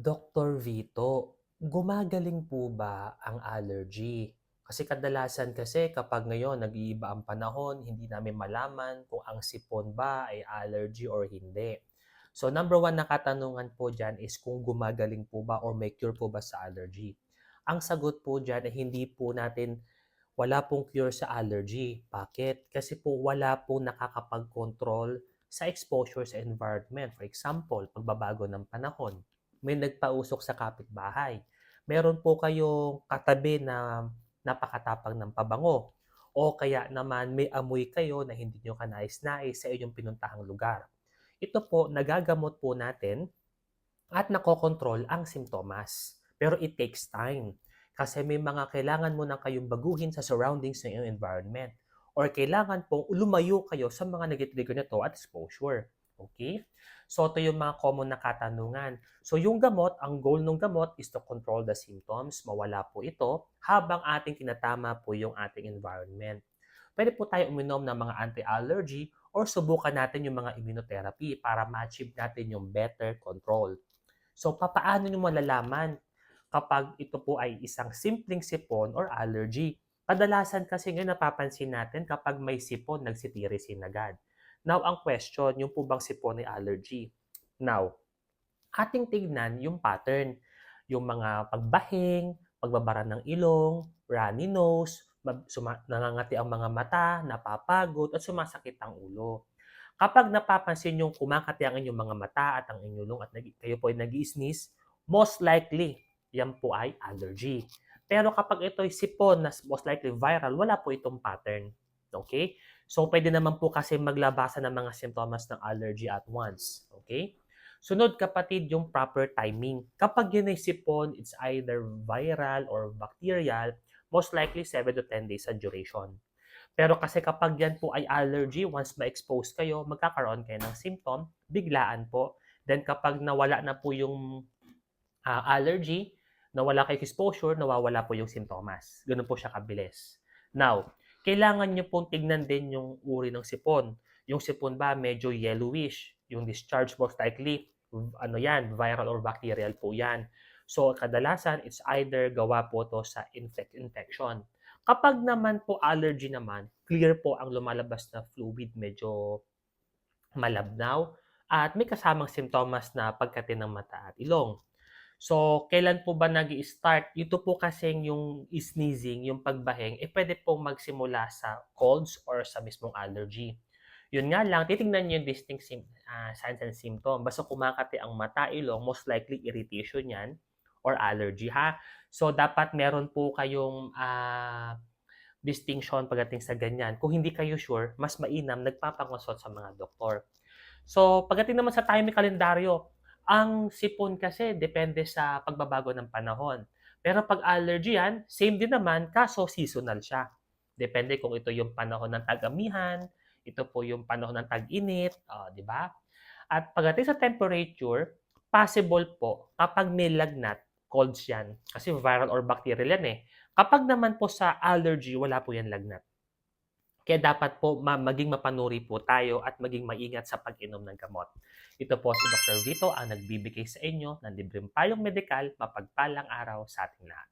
Dr. Vito, gumagaling po ba ang allergy? Kasi kadalasan kasi kapag ngayon nag-iiba ang panahon, hindi namin malaman kung ang sipon ba ay allergy or hindi. So number one na katanungan po dyan is kung gumagaling po ba or may cure po ba sa allergy. Ang sagot po dyan ay hindi po natin, wala pong cure sa allergy. Bakit? Kasi po wala pong nakakapag-control sa exposure sa environment. For example, pagbabago ng panahon may nagpausok sa kapitbahay. Meron po kayong katabi na napakatapang ng pabango. O kaya naman may amoy kayo na hindi nyo kanais-nais sa inyong pinuntahang lugar. Ito po, nagagamot po natin at nakokontrol ang simptomas. Pero it takes time. Kasi may mga kailangan mo na kayong baguhin sa surroundings ng iyong environment. Or kailangan pong lumayo kayo sa mga nag-trigger nito at exposure. Okay? So, ito yung mga common na katanungan. So, yung gamot, ang goal ng gamot is to control the symptoms. Mawala po ito habang ating tinatama po yung ating environment. Pwede po tayo uminom ng mga anti-allergy or subukan natin yung mga immunotherapy para ma-achieve natin yung better control. So, papaano nyo malalaman kapag ito po ay isang simpleng sipon or allergy? Kadalasan kasi ngayon napapansin natin kapag may sipon, nagsitirisin agad. Now, ang question, yung po bang sipon ay allergy? Now, ating tignan yung pattern. Yung mga pagbahing, pagbabara ng ilong, runny nose, nangangati ang mga mata, napapagod, at sumasakit ang ulo. Kapag napapansin yung kumakati ang inyong mga mata at ang inyong ilong at kayo po ay nag sneeze most likely, yan po ay allergy. Pero kapag ito ay sipon na most likely viral, wala po itong pattern. Okay? So, pwede naman po kasi maglabasan ng mga simptomas ng allergy at once. Okay? Sunod kapatid yung proper timing. Kapag yun ay sipon, it's either viral or bacterial, most likely 7 to 10 days sa duration. Pero kasi kapag yan po ay allergy, once ma-expose kayo, magkakaroon kayo ng symptom, biglaan po. Then kapag nawala na po yung uh, allergy, nawala kayo exposure, nawawala po yung simptomas. Ganun po siya kabilis. Now, kailangan nyo pong tignan din yung uri ng sipon. Yung sipon ba medyo yellowish? Yung discharge most likely, ano yan, viral or bacterial po yan. So, kadalasan, it's either gawa po to sa infect infection. Kapag naman po allergy naman, clear po ang lumalabas na fluid, medyo malabnaw, at may kasamang simptomas na pagkati ng mata at ilong. So, kailan po ba nag start Ito po kasi yung sneezing, yung pagbahing, eh pwede pong magsimula sa colds or sa mismong allergy. Yun nga lang, titingnan nyo yung distinct sim- uh, signs and symptoms. Basta kumakati ang mata, ilong, most likely irritation yan or allergy ha. So, dapat meron po kayong uh, distinction pagdating sa ganyan. Kung hindi kayo sure, mas mainam nagpapangonsult sa mga doktor. So, pagdating naman sa timing kalendaryo, ang sipon kasi depende sa pagbabago ng panahon. Pero pag allergy yan, same din naman, kaso seasonal siya. Depende kung ito yung panahon ng tag-amihan, ito po yung panahon ng tag-init, uh, di ba? At pagdating sa temperature, possible po kapag may lagnat, colds yan. Kasi viral or bacterial yan eh. Kapag naman po sa allergy, wala po yan lagnat. Kaya dapat po ma- maging mapanuri po tayo at maging maingat sa pag-inom ng gamot. Ito po si Dr. Vito ang nagbibigay sa inyo ng libreng payong medikal mapagpalang araw sa ating lahat.